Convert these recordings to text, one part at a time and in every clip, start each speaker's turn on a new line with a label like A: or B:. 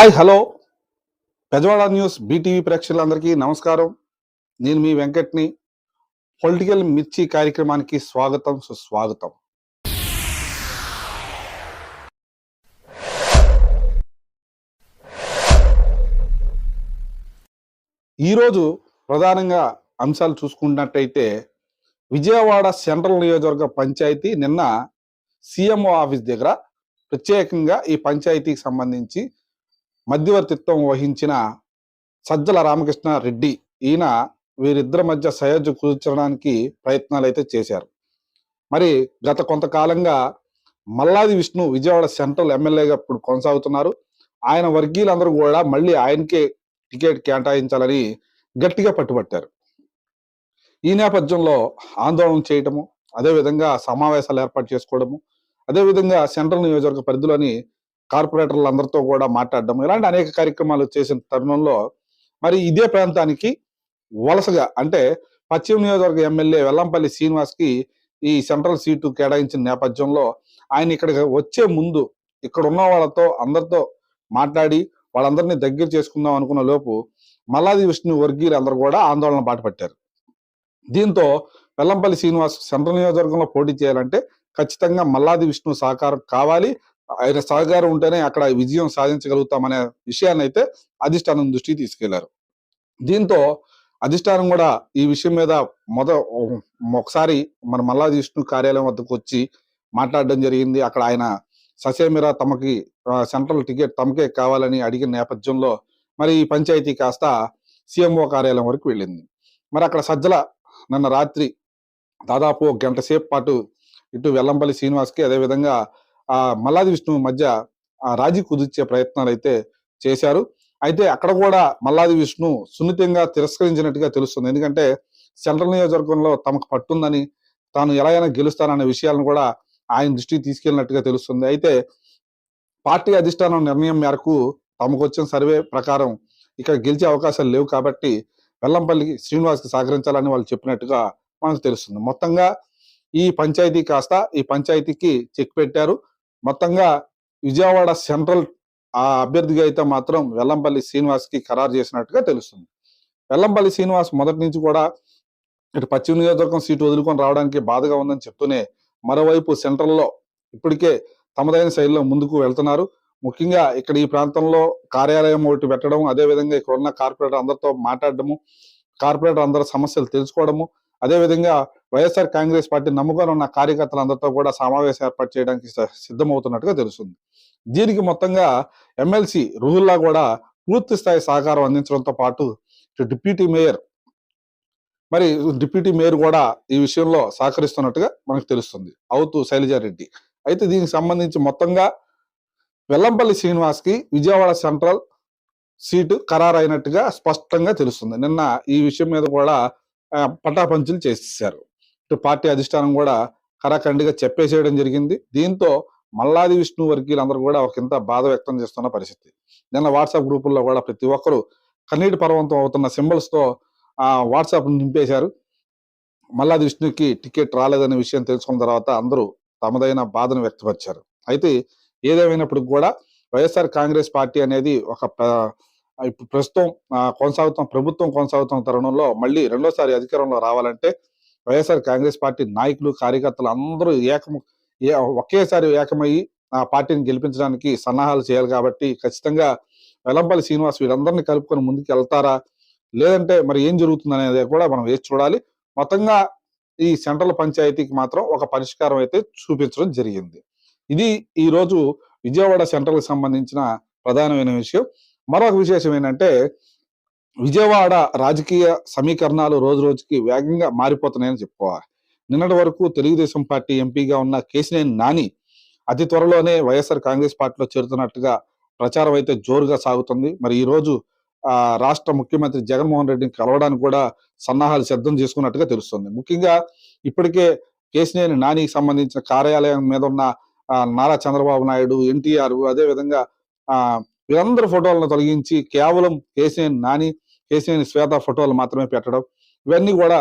A: Hi hello. పెజవాడ news BTV ప్రేక్షకులందరికీ నమస్కారం. నేను మీ వెంకట్ని. పొలిటికల్ మిర్చి కార్యక్రమానికి స్వాగతం సుస్వాగతం. ఈరోజు ప్రధానంగా అంశాలు చూసుకున్నట్టయితే విజయవాడ సెంట్రల్ నియోజకవర్గ పంచాయతీ నిన్న సీఎంఓ ఆఫీస్ దగ్గర ప్రత్యేకంగా ఈ పంచాయతీకి సంబంధించి మధ్యవర్తిత్వం వహించిన సజ్జల రామకృష్ణ రెడ్డి ఈయన వీరిద్దరి మధ్య సయోధ్య కూర్చడానికి ప్రయత్నాలు అయితే చేశారు. మరి గత కొంతకాలంగా మల్లాది విష్ణు విజయవాడ సెంట్రల్ ఎమ్మెల్యేగా ఇప్పుడు కొనసాగుతున్నారు. ఆయన వర్గీయులందరూ కూడా మళ్ళీ ఆయనకే టికెట్ కేటాయించాలని గట్టిగా పట్టుబట్టారు. ఈ నేపథ్యంలో ఆందోళన చేయటము అదేవిధంగా సమావేశాలు ఏర్పాటు చేసుకోవడము అదేవిధంగా సెంట్రల్ నియోజకవర్గ పరిధిలోని కార్పొరేటర్లు అందరితో కూడా మాట్లాడడం. ఇలాంటి అనేక కార్యక్రమాలు చేసిన తరుణంలో మరి ఇదే ప్రాంతానికి వలసగా అంటే పశ్చిమ నియోజకవర్గ ఎమ్మెల్యే వెల్లంపల్లి శ్రీనివాస్కి ఈ సెంట్రల్ సీటు కేటాయించిన నేపథ్యంలో ఆయన ఇక్కడికి వచ్చే ముందు ఇక్కడ ఉన్న వాళ్ళతో అందరితో మాట్లాడి వాళ్ళందరినీ దగ్గర చేసుకుందాం అనుకున్న లోపు మల్లాది విష్ణు వర్గీయులు అందరూ కూడా ఆందోళన బాటపట్టారు దీంతో వెల్లంపల్లి శ్రీనివాస్ సెంట్రల్ నియోజకవర్గంలో పోటీ చేయాలంటే ఖచ్చితంగా మల్లాది విష్ణు సహకారం కావాలి. ఆయన సహకారం ఉంటేనే అక్కడ విజయం సాధించగలుగుతామనే విషయాన్ని అయితే అధిష్టానం దృష్టికి తీసుకెళ్ళారు. దీంతో అధిష్టానం కూడా ఈ విషయం మీద మొద ఒకసారి మన మల్లాది విష్ణు కార్యాలయం వద్దకు వచ్చి మాట్లాడడం జరిగింది. అక్కడ ఆయన ససేమిరా తమకి సెంట్రల్ టికెట్ తమకే కావాలని అడిగిన నేపథ్యంలో మరి ఈ పంచాయతీ కాస్త సీఎంఓ కార్యాలయం వరకు వెళ్ళింది. మరి అక్కడ సజ్జల నిన్న రాత్రి దాదాపు ఒక గంట సేపు పాటు ఇటు వెల్లంపల్లి శ్రీనివాస్కి అదేవిధంగా ఆ మల్లాది విష్ణు మధ్య ఆ రాజీ కుదిర్చే ప్రయత్నాలు అయితే చేశారు. అయితే అక్కడ కూడా మల్లాది విష్ణు సున్నితంగా తిరస్కరించినట్టుగా తెలుస్తుంది. ఎందుకంటే సెంట్రల్ నియోజకవర్గంలో తమకు పట్టుందని తాను ఎలా అయినా గెలుస్తాననే విషయాలను కూడా ఆయన దృష్టికి తీసుకెళ్ళినట్టుగా తెలుస్తుంది. అయితే పార్టీ అధిష్టానం నిర్ణయం మేరకు తమకు వచ్చిన సర్వే ప్రకారం ఇక్కడ గెలిచే అవకాశాలు లేవు కాబట్టి వెల్లంపల్లికి శ్రీనివాస్కి సహకరించాలని వాళ్ళు చెప్పినట్టుగా మనకు తెలుస్తుంది. మొత్తంగా ఈ పంచాయతీ కాస్త ఈ పంచాయతీకి చెక్ పెట్టారు. మొత్తంగా విజయవాడ సెంట్రల్ ఆ అభ్యర్థిగా అయితే మాత్రం వెల్లంపల్లి శ్రీనివాస్కి ఖరారు చేసినట్టుగా తెలుస్తుంది. వెల్లంపల్లి శ్రీనివాస్ మొదటి నుంచి కూడా ఇటు పశ్చిమ నియోజకవర్గం సీటు వదులుకొని రావడానికి బాధగా ఉందని చెప్తూనే మరోవైపు సెంట్రల్లో ఇప్పటికే తమదైన శైలిలో ముందుకు వెళ్తున్నారు. ముఖ్యంగా ఇక్కడ ఈ ప్రాంతంలో కార్యాలయం ఒకటి పెట్టడం అదే విధంగా ఇక్కడ ఉన్న కార్పొరేటర్ అందరితో మాట్లాడడము కార్పొరేటర్ అందరి సమస్యలు తెలుసుకోవడము అదే విధంగా వైఎస్ఆర్ కాంగ్రెస్ పార్టీ నమ్ముకొని ఉన్న కార్యకర్తలందరితో కూడా సమావేశం ఏర్పాటు చేయడానికి సిద్ధమవుతున్నట్టుగా తెలుస్తుంది. దీనికి మొత్తంగా ఎమ్మెల్సీ రుహుల్లా కూడా పూర్తి స్థాయి సహకారం అందించడంతో పాటు డిప్యూటీ మేయర్ మరి డిప్యూటీ మేయర్ కూడా ఈ విషయంలో సహకరిస్తున్నట్టుగా మనకు తెలుస్తుంది. అవుతూ శైలజారెడ్డి. అయితే దీనికి సంబంధించి మొత్తంగా వెల్లంపల్లి శ్రీనివాస్కి విజయవాడ సెంట్రల్ సీటు ఖరారైనట్టుగా స్పష్టంగా తెలుస్తుంది. నిన్న ఈ విషయం మీద కూడా పటాపంచులు చేసేసారు ఇటు పార్టీ అధిష్టానం కూడా కరాఖండిగా చెప్పేసేయడం జరిగింది. దీంతో మల్లాది విష్ణు వర్గీయులందరూ కూడా ఒకంత బాధ వ్యక్తం చేస్తున్న పరిస్థితి. నిన్న వాట్సాప్ గ్రూపుల్లో కూడా ప్రతి ఒక్కరూ కన్నీటి పర్వంతం అవుతున్న సింబల్స్తో ఆ వాట్సాప్ నింపేశారు. మల్లాది విష్ణుకి టికెట్ రాలేదనే విషయం తెలుసుకున్న తర్వాత అందరూ తమదైన బాధను వ్యక్తపరిచారు. అయితే ఏదేమైనప్పటికి కూడా వైఎస్ఆర్ కాంగ్రెస్ పార్టీ అనేది ఒక ఇప్పుడు ప్రస్తుతం ఆ, కొనసాగుతున్న ప్రభుత్వం కొనసాగుతున్న తరుణంలో మళ్ళీ రెండోసారి అధికారంలో రావాలంటే వైఎస్ఆర్ కాంగ్రెస్ పార్టీ నాయకులు కార్యకర్తలు అందరూ ఏకము ఏ- ఒకేసారి ఏకమయ్యి ఆ పార్టీని గెలిపించడానికి సన్నాహాలు చేయాలి కాబట్టి ఖచ్చితంగా వెలంపల్లి శ్రీనివాస్ వీళ్ళందరినీ కలుపుకొని ముందుకు వెళ్తారా లేదంటే మరి ఏం జరుగుతుంది అనేది కూడా మనం వేచి చూడాలి. మొత్తంగా ఈ సెంట్రల్ పంచాయతీకి మాత్రం ఒక పరిష్కారం అయితే చూపించడం జరిగింది. ఇది ఈ రోజు విజయవాడ సెంట్రల్కి సంబంధించిన ప్రధానమైన విషయం. మరొక విశేషం ఏంటంటే విజయవాడ రాజకీయ సమీకరణాలు రోజు రోజుకి వేగంగా మారిపోతున్నాయని చెప్పుకోవాలి. నిన్నటి వరకు తెలుగుదేశం పార్టీ ఎంపీగా ఉన్న కేసినేని నాని అతి త్వరలోనే వైఎస్ఆర్ కాంగ్రెస్ పార్టీలో చేరుతున్నట్టుగా ప్రచారం అయితే జోరుగా సాగుతుంది. మరి ఈ రోజు ఆ రాష్ట్ర ముఖ్యమంత్రి జగన్మోహన్ రెడ్డిని కలవడానికి కూడా సన్నాహాలు సిద్ధం చేసుకున్నట్టుగా తెలుస్తుంది. ముఖ్యంగా ఇప్పటికే కేసినేని నానికి సంబంధించిన కార్యాలయం మీద ఉన్న నారా చంద్రబాబు నాయుడు ఎన్టీఆర్ అదే విధంగా ఆ వీరందరి ఫోటోలను తొలగించి కేవలం కేసీఎన్ నాని కేసీఎన్ శ్వేత ఫోటోలు మాత్రమే పెట్టడం. ఇవన్నీ కూడా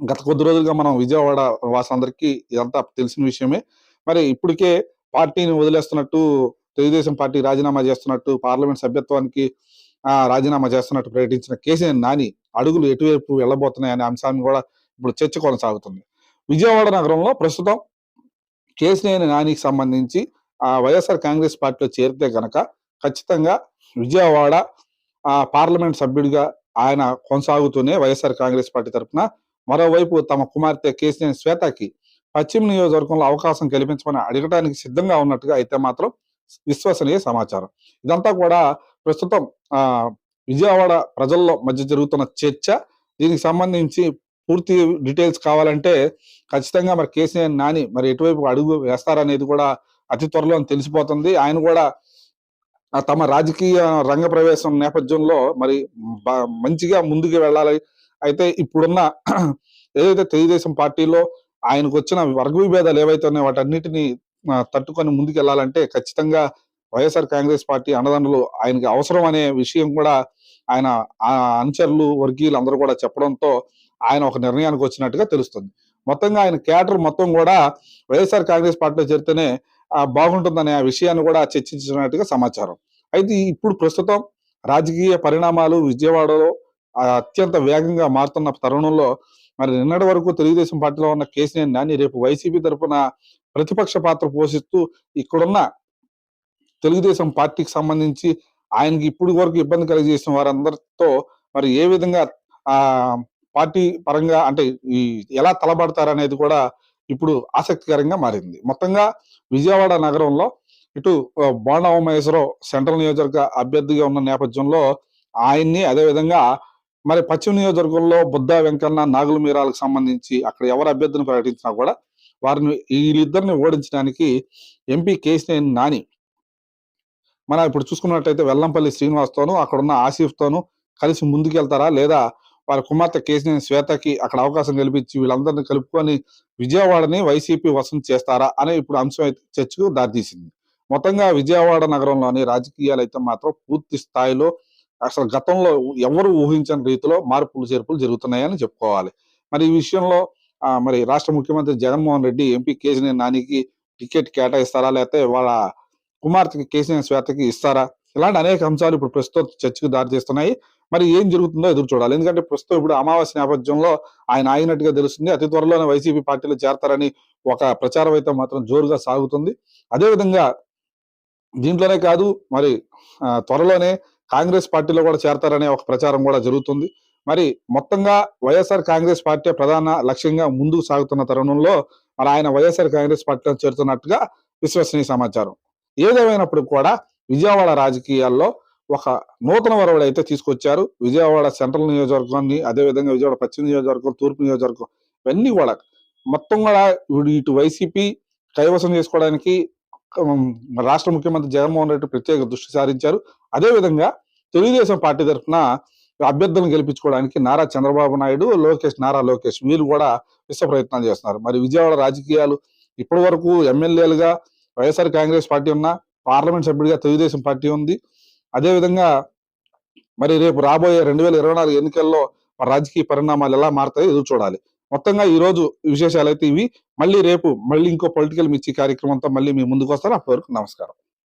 A: గత కొద్ది రోజులుగా మనం విజయవాడ వాసులందరికీ ఇదంతా తెలిసిన విషయమే. మరి ఇప్పటికే పార్టీని వదిలేస్తున్నట్టు తెలుగుదేశం పార్టీ రాజీనామా చేస్తున్నట్టు పార్లమెంట్ సభ్యత్వానికి ఆ, రాజీనామా చేస్తున్నట్టు ప్రకటించిన కేసీఆర్ నాని అడుగులు ఎటువైపు వెళ్ళబోతున్నాయనే అంశాన్ని కూడా ఇప్పుడు చర్చ కొనసాగుతుంది. విజయవాడ నగరంలో ప్రస్తుతం కేసీఆర్ నానికి సంబంధించి ఆ వైఎస్ఆర్ కాంగ్రెస్ పార్టీలో చేరితే గనక ఖచ్చితంగా విజయవాడ ఆ పార్లమెంట్ సభ్యుడిగా ఆయన కొనసాగుతూనే వైఎస్ఆర్ కాంగ్రెస్ పార్టీ తరఫున మరోవైపు తమ కుమార్తె కేసీఆర్ శ్వేతకి పశ్చిమ నియోజకవర్గంలో అవకాశం కల్పించమని అడగడానికి సిద్ధంగా ఉన్నట్టుగా అయితే మాత్రం విశ్వసనీయ సమాచారం. ఇదంతా కూడా ప్రస్తుతం ఆ విజయవాడ ప్రజల్లో మధ్య జరుగుతున్న చర్చ. దీనికి సంబంధించి పూర్తి డీటెయిల్స్ కావాలంటే ఖచ్చితంగా మరి కేసీఆర్ నాని మరి ఎటువైపు అడుగు వేస్తారనేది కూడా అతి త్వరలో తెలిసిపోతుంది. ఆయన కూడా తమ రాజకీయ రంగ ప్రవేశం నేపథ్యంలో మరి మంచిగా ముందుకు వెళ్ళాలి. అయితే ఇప్పుడున్న ఏదైతే తెలుగుదేశం పార్టీలో ఆయనకు వచ్చిన వర్గ విభేదాలు ఏవైతే ఉన్నాయో వాటన్నిటిని తట్టుకొని ముందుకు వెళ్ళాలంటే ఖచ్చితంగా వైఎస్ఆర్ కాంగ్రెస్ పార్టీ అన్నదండలు ఆయనకి అవసరం అనే విషయం కూడా ఆయన ఆ అనుచరులు వర్గీయులు అందరూ కూడా చెప్పడంతో ఆయన ఒక నిర్ణయానికి వచ్చినట్టుగా తెలుస్తుంది. మొత్తంగా ఆయన క్యాటర్ మొత్తం కూడా వైఎస్ఆర్ కాంగ్రెస్ పార్టీలో చేరితేనే బాగుంటుందనే ఆ విషయాన్ని కూడా చర్చించినట్టుగా సమాచారం. అయితే ఇప్పుడు ప్రస్తుతం రాజకీయ పరిణామాలు విజయవాడలో అత్యంత వేగంగా మారుతున్న తరుణంలో మరి నిన్నటి వరకు తెలుగుదేశం పార్టీలో ఉన్న కేసీఆర్ నాని రేపు వైసీపీ తరఫున ప్రతిపక్ష పాత్ర పోషిస్తూ ఇక్కడున్న తెలుగుదేశం పార్టీకి సంబంధించి ఆయనకి ఇప్పుడు వరకు ఇబ్బంది కలిగజేసిన వారందరితో మరి ఏ విధంగా ఆ పార్టీ పరంగా అంటే ఈ ఎలా తలబడతారనేది కూడా ఇప్పుడు ఆసక్తికరంగా మారింది. మొత్తంగా విజయవాడ నగరంలో ఇటు ఆ, బోండా ఉమేశ్వరరావు సెంట్రల్ నియోజకవర్గ అభ్యర్థిగా ఉన్న నేపథ్యంలో ఆయన్ని అదేవిధంగా మరి పశ్చిమ నియోజకవర్గంలో బుద్ధ వెంకన్న నాగుల మీరాలకు సంబంధించి అక్కడ ఎవరు అభ్యర్థిని ప్రకటించినా కూడా వారిని వీళ్ళిద్దరిని ఓడించడానికి ఎంపీ కేసినేని నాని మన ఇప్పుడు చూసుకున్నట్టయితే వెల్లంపల్లి శ్రీనివాస్తోను అక్కడున్న ఆసిఫ్తోను కలిసి ముందుకెళ్తారా లేదా వారి కుమార్తె కేసినేని శ్వేతకి అక్కడ అవకాశం కల్పించి వీళ్ళందరినీ కలుపుకొని విజయవాడని వైసీపీ వసం చేస్తారా అనే ఇప్పుడు అంశం అయితే చర్చకు దారితీసింది. మొత్తంగా విజయవాడ నగరంలోని రాజకీయాలు అయితే మాత్రం పూర్తి స్థాయిలో అసలు గతంలో ఎవరు ఊహించని రీతిలో మార్పులు చేర్పులు జరుగుతున్నాయని చెప్పుకోవాలి. మరి ఈ విషయంలో మరి రాష్ట్ర ముఖ్యమంత్రి జగన్మోహన్ రెడ్డి ఎంపీ కేసీఆర్ నానికి టికెట్ కేటాయిస్తారా లేకపోతే వాళ్ళ కుమార్తెకి కేసీఆర్ శ్వేతకి ఇస్తారా? ఇలాంటి అనేక అంశాలు ఇప్పుడు ప్రస్తుతం చర్చకు దారితీస్తున్నాయి. మరి ఏం జరుగుతుందో ఎదురు చూడాలి. ఎందుకంటే ప్రస్తుతం ఇప్పుడు అమావాస్య నేపథ్యంలో ఆయన ఆగినట్టుగా తెలుస్తుంది. అతి త్వరలోనే వైసీపీ పార్టీలో చేరతారని ఒక ప్రచారం అయితే మాత్రం జోరుగా సాగుతుంది. అదేవిధంగా దీంట్లోనే కాదు మరి ఆ, త్వరలోనే కాంగ్రెస్ పార్టీలో కూడా చేరతారనే ఒక ప్రచారం కూడా జరుగుతుంది. మరి మొత్తంగా వైఎస్ఆర్ కాంగ్రెస్ పార్టీ ప్రధాన లక్ష్యంగా ముందుకు సాగుతున్న తరుణంలో మరి ఆయన వైఎస్ఆర్ కాంగ్రెస్ పార్టీలో చేరుతున్నట్టుగా విశ్వసనీయ సమాచారం. ఏదేమైనప్పుడు కూడా విజయవాడ రాజకీయాల్లో ఒక నూతన వరవడి అయితే తీసుకొచ్చారు. విజయవాడ సెంట్రల్ నియోజకవర్గాన్ని అదేవిధంగా విజయవాడ పశ్చిమ నియోజకవర్గం తూర్పు నియోజకవర్గం ఇవన్నీ కూడా మొత్తం కూడా వీడు ఇటు వైసీపీ కైవసం చేసుకోవడానికి రాష్ట్ర ముఖ్యమంత్రి జగన్మోహన్ రెడ్డి ప్రత్యేక దృష్టి సారించారు. అదేవిధంగా తెలుగుదేశం పార్టీ తరఫున అభ్యర్థులను గెలిపించుకోవడానికి నారా చంద్రబాబు నాయుడు లోకేష్ నారా లోకేష్ వీరు కూడా విశ్వ ప్రయత్నాలు చేస్తున్నారు. మరి విజయవాడ రాజకీయాలు ఇప్పటి వరకు ఎమ్మెల్యేలుగా వైఎస్ఆర్ కాంగ్రెస్ పార్టీ ఉన్న పార్లమెంట్ సభ్యుడిగా తెలుగుదేశం పార్టీ ఉంది. అదేవిధంగా మరి రేపు రాబోయే రెండు వేల ఇరవై నాలుగు ఎన్నికల్లో రాజకీయ పరిణామాలు ఎలా మారుతాయో ఎదురు చూడాలి. మొత్తంగా ఈ రోజు విశేషాలు అయితే ఇవి. మళ్ళీ రేపు మళ్ళీ ఇంకో పొలిటికల్ మిర్చి కార్యక్రమంతో మళ్ళీ మీ ముందుకు వస్తారు. అప్పటి వరకు నమస్కారం.